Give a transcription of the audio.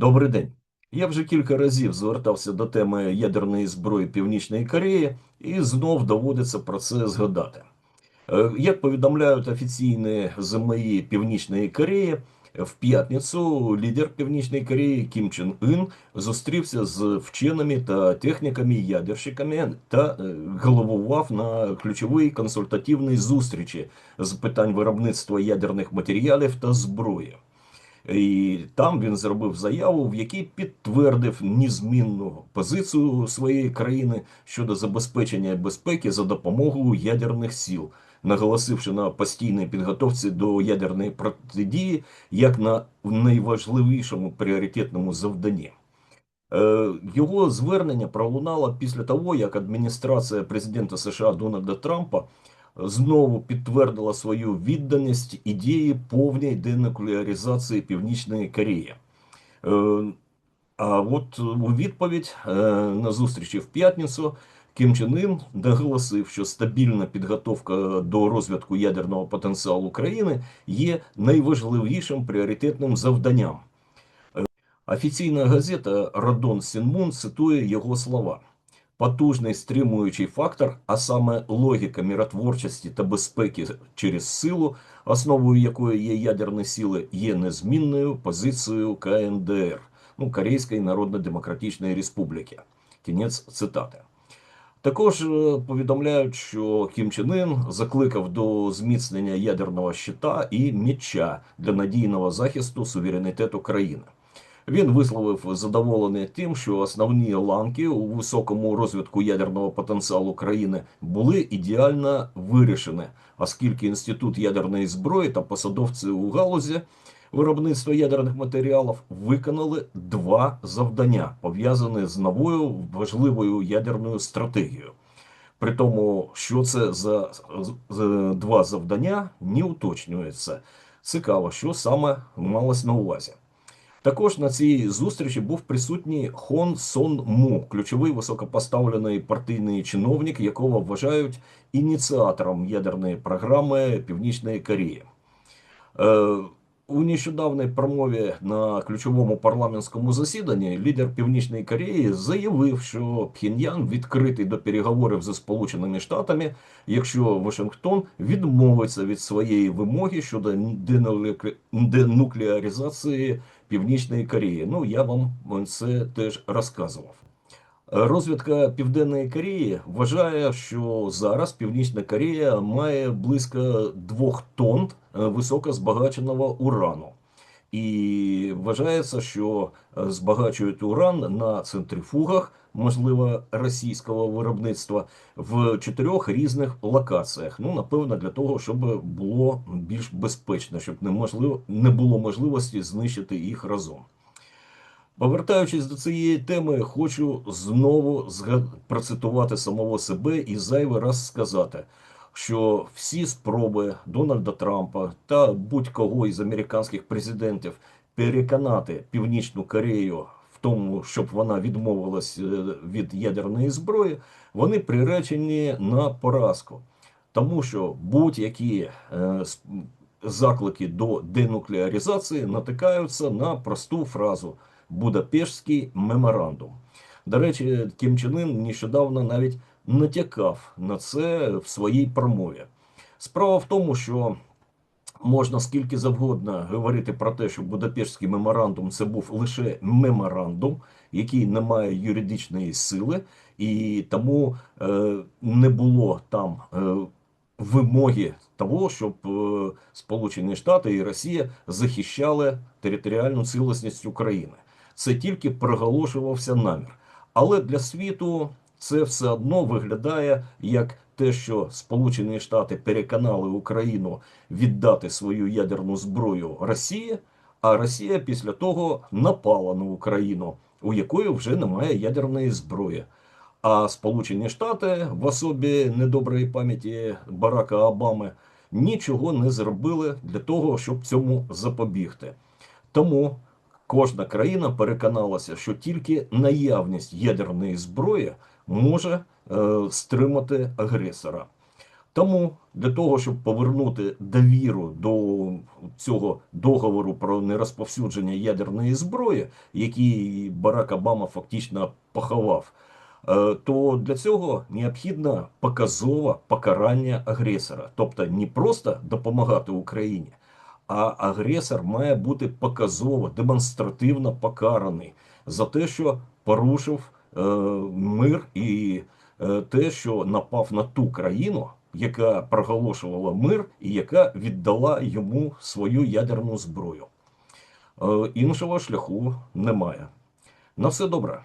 Добрий день. Я вже кілька разів звертався до теми ядерної зброї Північної Кореї, і знов доводиться про це згадати. Е, Як повідомляють офіційні ЗМІ Північної Кореї, в п'ятницю лідер Північної Кореї Кім Чен Ін зустрівся з вченими та техніками-ядерщиками та е, головував на ключовій консультативній зустрічі з питань виробництва ядерних матеріалів та зброї. І там він зробив заяву, в якій підтвердив незмінну позицію своєї країни щодо забезпечення безпеки за допомогою ядерних сил, наголосивши на постійній підготовці до ядерної протидії як на найважливішому пріоритетному завданні. Е, Його звернення пролунало після того, як адміністрація президента США Дональда Трампа знову підтвердила свою відданість ідеї повної денуклеаризації Північної Кореї. Е, А от у відповідь е, на зустрічі в п'ятницю Кім Чен Ін наголосив, що стабільна підготовка до розвитку ядерного потенціалу країни є найважливішим пріоритетним завданням. Е, Офіційна газета Радон Сінмун цитує його слова. Потужний стримуючий фактор, а саме логіка миротворчості та безпеки через силу, основою якої є ядерні сили, є незмінною позицією КНДР, ну Корейської Народно-Демократичної Республіки. Кінець цитати. Також е, повідомляють, що Кім Чен Ін закликав до зміцнення ядерного щита і міча для надійного захисту суверенітету країни. Він висловив задоволення тим, що основні ланки у високому розвитку ядерного потенціалу країни були ідеально вирішені, оскільки інститут ядерної зброї та посадовці у галузі виробництва ядерних матеріалів виконали два завдання, пов'язані з новою важливою ядерною стратегією. При тому, що це за, за два завдання, не уточнюється. Цікаво, що саме малось на увазі. Також на цій зустрічі був присутній Хон Сон Му, ключовий високопоставлений партійний чиновник, якого вважають ініціатором ядерної програми Північної Кореї. Е, у нещодавній промові на ключовому парламентському засіданні лідер Північної Кореї заявив, що Пхеньян відкритий до переговорів зі Сполученими Штатами, якщо Вашингтон відмовиться від своєї вимоги щодо денукле- денуклеаризації Північної Кореї. Ну я вам це теж розказував. Розвідка Південної Кореї вважає, що зараз Північна Корея має близько двох тонн е, високозбагаченого урану. І вважається, що е, збагачують уран на центрифугах, можливо, російського виробництва в чотирьох різних локаціях. Ну, напевно, для того, щоб було більш безпечно, щоб неможливо не було можливості знищити їх разом. Повертаючись до цієї теми, хочу знову процитувати самого себе і зайвий раз сказати, що всі спроби Дональда Трампа та будь-кого із американських президентів переконати Північну Корею в тому, щоб вона відмовилась е, від ядерної зброї, вони приречені на поразку. Тому що будь-які е, заклики до денуклеаризації натикаються на просту фразу Будапештський меморандум. До речі, Кім Чен Ын нещодавно навіть натякав на це в своїй промові. Справа в тому, що можна скільки завгодно говорити про те, що Будапештський меморандум це був лише меморандум, який не має юридичної сили, і тому е, не було там е, вимоги того, щоб е, Сполучені Штати і Росія захищали територіальну цілісність України. Це тільки проголошувався намір. Але для світу це все одно виглядає як те, що Сполучені Штати переконали Україну віддати свою ядерну зброю Росії, а Росія після того напала на Україну, у якої вже немає ядерної зброї. А Сполучені Штати в особі недоброї пам'яті Барака Обами нічого не зробили для того, щоб цьому запобігти. Тому кожна країна переконалася, що тільки наявність ядерної зброї може е, стримати агресора. Тому для того, щоб повернути довіру до цього договору про нерозповсюдження ядерної зброї, який Барак Обама фактично поховав, е, то для цього необхідно показове покарання агресора, тобто не просто допомагати Україні, а агресор має бути показово, демонстративно покараний за те, що порушив мир і е, те, що напав на ту країну, яка проголошувала мир і яка віддала йому свою ядерну зброю. Е, іншого шляху немає. На все добре.